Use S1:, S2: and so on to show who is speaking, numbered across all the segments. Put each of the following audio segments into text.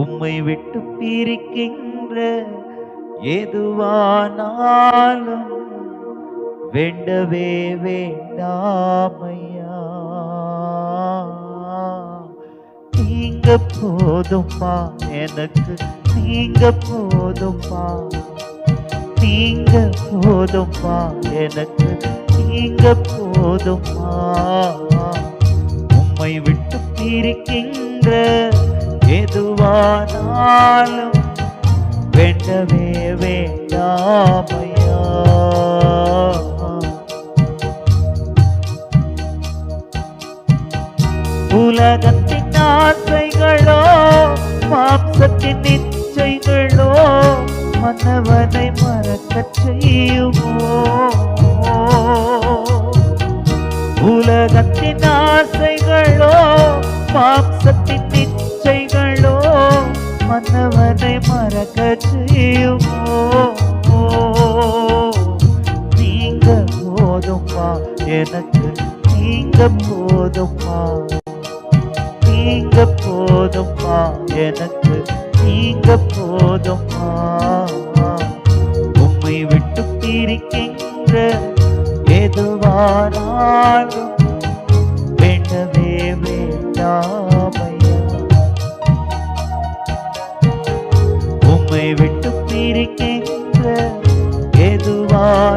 S1: உம்மை விட்டு பிரிக்கின்ற எதுவானாலும் வேண்டவே வேண்டாமையா? நீங்க போதும்பா எனக்கு நீங்க போதும்பா. நீங்க போதும்பா எனக்கு நீங்க போதும்பா. உம்மை விட்டு பிரிக்கின்ற எதுவானாலும் வேண்டவே வேண்டாமையா? உலகத்தின் ஆசைகளோ மாம்சத்தின் நிச்சைகளோ மன்னவனை மறக்கச் செய்யுமோ? உலகத்தின் ஆசைகளோ மாம்சத்தின் மன்னவனை மறக்க செய்யுமோ நீங்க போதும்மா எனக்கு நீங்க போதும்மா. நீங்க போதும்மா எனக்கு நீங்க போதும்மா. உம்மை விட்டு பிரிக்கின்ற எதுவானாலும்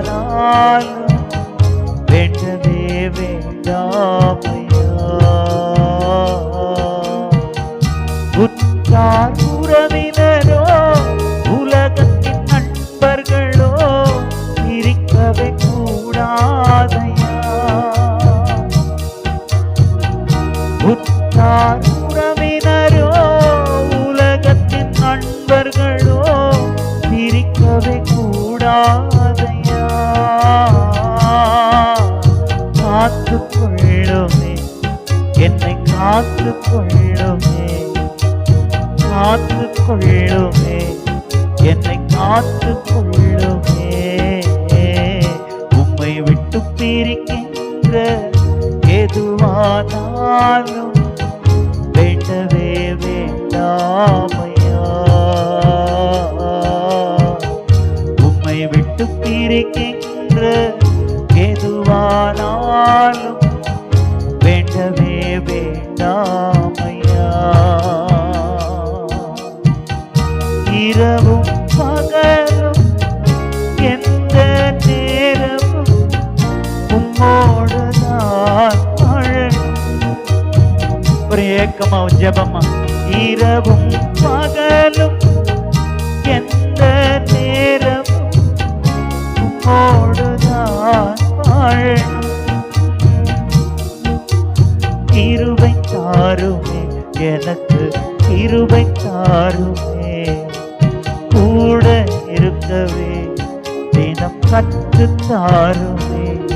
S1: ஆனாலும் வேண்டவே வேண்டாமையா? உற்றார் உறவினரோ உலகத்தின் நண்பர்களோ இருக்கவே கூடாதையா உற்றார் உறவினரோ உலகத்தின் நண்பர்களோ பிரிக்கவே கூடாதையா காத்து கொள்ளுமே என்னை காத்து கொள்ளுமே காத்து கொள்ளுமே என்னை காத்து கொள்ளுமே உம்மை விட்டு பிரிக்கின்ற எதுவானாலும் ஜபமா? இரவும் பகலும் எந்த நேரமும் ஓடுதான் நான் கிருபை தாருமே எனக்கு கிருபை தாருமே. கூட இருக்கவே தினம் கற்று தாருமே.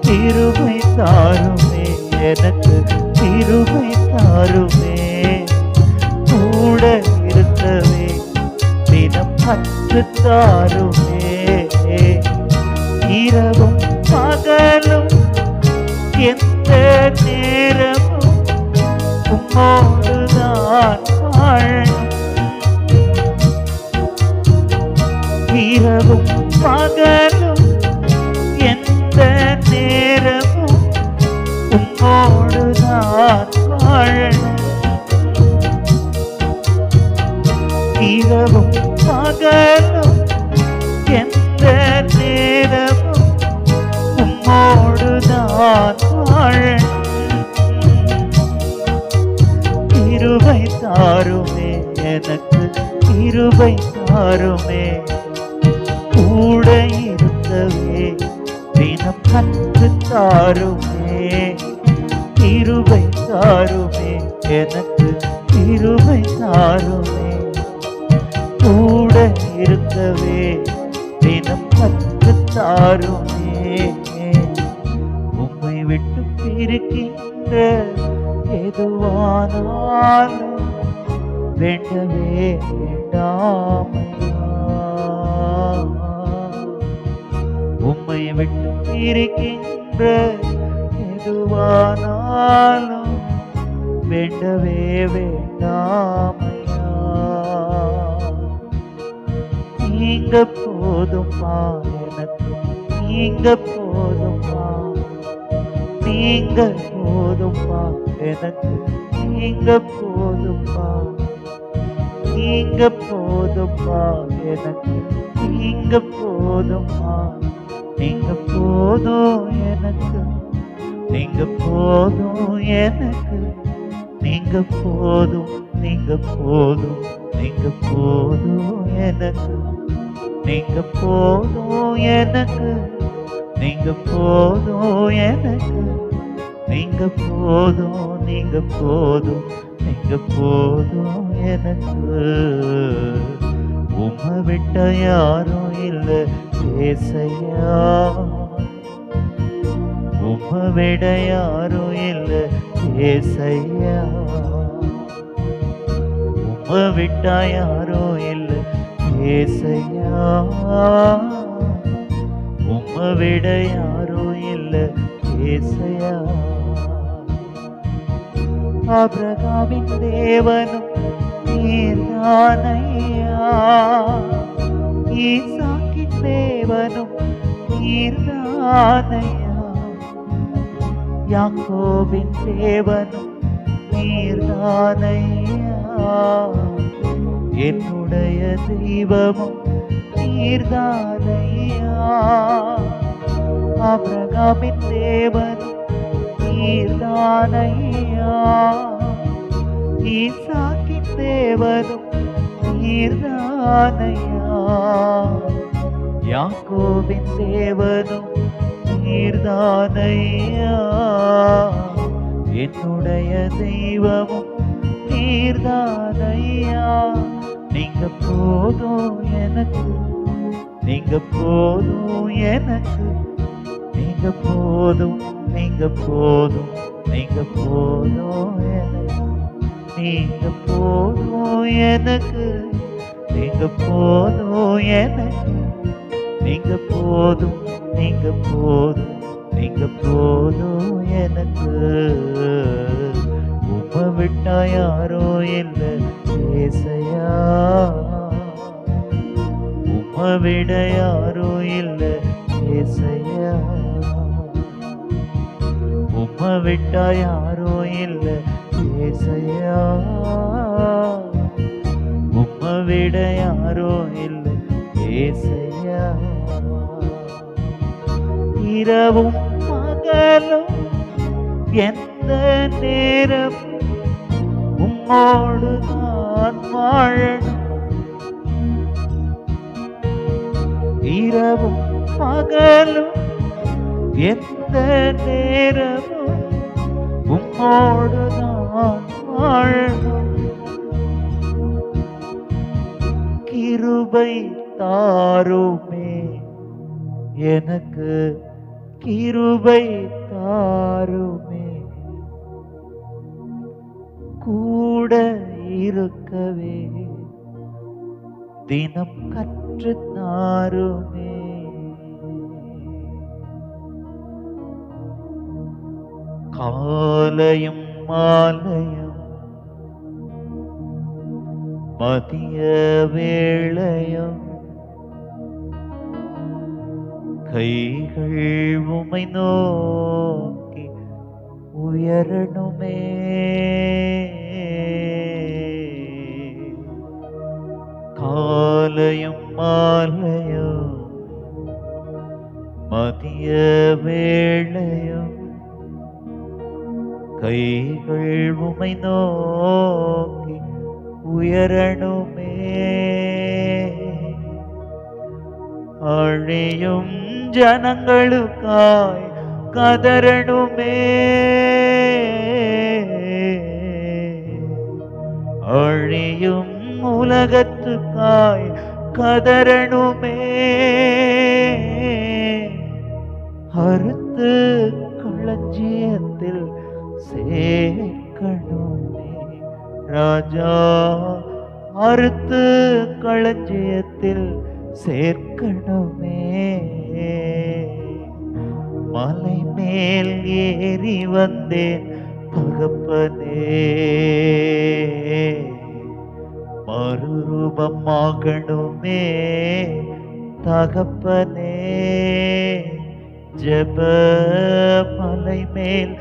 S1: கிருபை தாருமே எனக்கு கிருபை தாருமே. கூட இருக்கவே தினம் கற்று தாருமே. இரவும் பகலும் எந்த நேரமும் உம்மோடுதான் வாழணும் இரவும் பகலும் கிருபை தாருமே கூட இருந்தவே தினம் கற்று தாருமே. கிருபை தாருமே எனக்கு கிருபை தாருமே. கூட இருந்தவே தினம் கற்று தாருமே. உம்மை விட்டு பிரிக்கின்ற எதுவானாலும் வேண்டவே வேண்டாமையா உம்மை விட்டு இருக்கின்ற எதுவானாலும் வேண்டவே வேண்டாமையா நீங்க போதுமா எனக்கு நீங்க போதுமா நீங்க போதுமா எனக்கு நீங்க போதுமா நீங்க போதுமா எனக்கு. நீங்க போதுமா நீங்க போதும் எனக்கு. நீங்க போதும் எனக்கு. நீங்க போதும் நீங்க போதும் நீங்க போதும் எனக்கு. நீங்க போதும் எனக்கு. நீங்க போதும் எனக்கு. நீங்க போதும் நீங்க போதும் நீங்க போதும். எனக்கு உம்மை விட்ட யாரும் இல்லை பேசையா உம்மை விட யாரும் இல்லை பேசையா உம்மை விட்டா யாரும் இல்லை பேசையா உம்மை விட யாரும் இல்லை பேசையா ஆபிரகாமின் தேவனும் நீர்தானையா ஈசாக்கின் தேவனும் நீர்தானையா யாக்கோபின் தேவனும் நீர்தானையா என்னுடைய தெய்வமும் நீர்தானையா அபிரகாமின் தேவனும் நீர்தானையா? ஈசாக்கின் தேவனும் நீர்தானையா? யாக்கோபின் தேவனும் நீர்தானையா? என்னுடைய தெய்வமும் நீர்தானையா? நீங்க போதும் எனக்கு நீங்க போதும் எனக்கு. நீங்க போதும் நீங்க போதும் நீங்க போதும் எனக்கு. நீங்க போதும் எனக்கு நீங்க போதும் எனக்கு. நீங்க போதும் நீங்க போதும் நீங்க போதும் எனக்கு. உம்மை விட்டா யாரோ இல்லை பேசையா உம்மை விட யாரோ இல்லை பேசையா விட்டா யாரோ இல்லை பேசையா உம்மை விட யாரோ இல்லை பேசையா இரவும் பகலும் எந்த நேரம் உம்மோடு நான் வாழணும். இரவும் பகலும் எந்த நேரம் உம்மோடு நான் வாழணும் கிருபை தாருமே எனக்கு கிருபை தாருமே கூட இருக்கவே தினம் கற்று தாருமே ആലയും മാലയും മതിയ വേളയോ കൈകൾ ഉമൈ നോക്കി ഉയരണമേ. കാലയും മാലയോ മതിയ വേള உமை நோக்கி உயரணுமே. அழியும் ஜனங்களுக்காய் கதறணுமே. அழியும் உலகத்துக்காய் கதறணுமே. அறுத்து களஞ்சியத்தில் சே ராஜா அறுத்து களஞ்சியத்தில் சேர்க்கணுமே. மலை மேல் ஏறி வந்தேன் தகப்பனே மறுரூபமாகணுமே தகப்பனே. ஜப மலை மேல்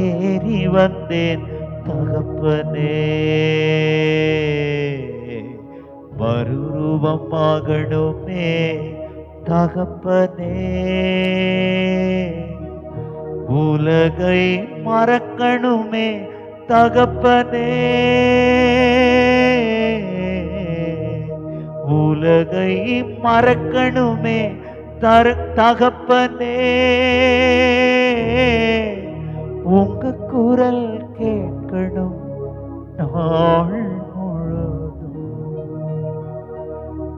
S1: ஏறி வந்தேன் தகப்பனே. மறுரூபம் மறுரூபமாகணுமே தகப்பனே. உலகை மறக்கணுமே தகப்பனே. உலகை மறக்கணுமே தர தகப்பனே. உங்க குரல்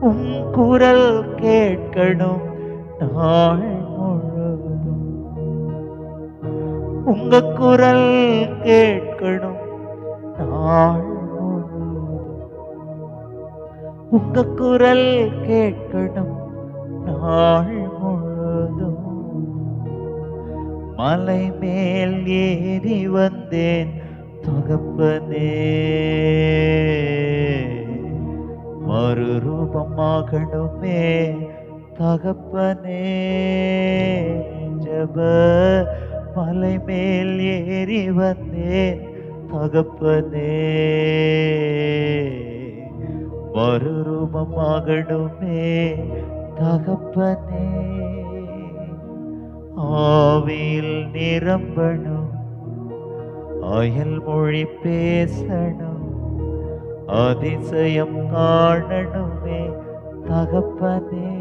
S1: உம் குரல் கேட்கணும் நாள் முழுதும் உங்க குரல் கேட்கணும் நாள் முழுதும் உங்க குரல் கேட்கணும் நாள் முழுதும் மலை மேல் ஏறி வந்தேன் தகப்பனே. மறுரூபமாகணுமே தகப்பனே. ஜப மலை மேல் ஏறி வந்தேன் தகப்பனே. மறுரூபமாகணுமே தகப்பனே. ஆவியில் நிரம்பணும் அயல் மொழி பேசணும் அதிசயம் காணணுமே தகப்பனே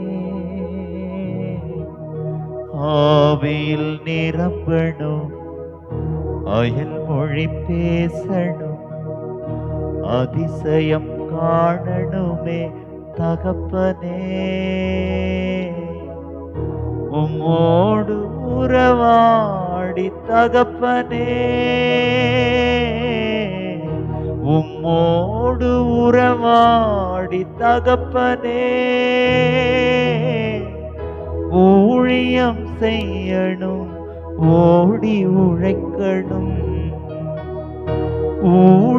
S1: ஆவியில் நிரம்பணும் அயல் மொழி பேசணும் அதிசயம் காணணுமே தகப்பனே உம்மோடு உறவா உறவாடி தகப்பனே. உம்மோடு உறவாடி தகப்பனே. ஊழியம் செய்யணும் ஓடி உழைக்கணும். ஊழி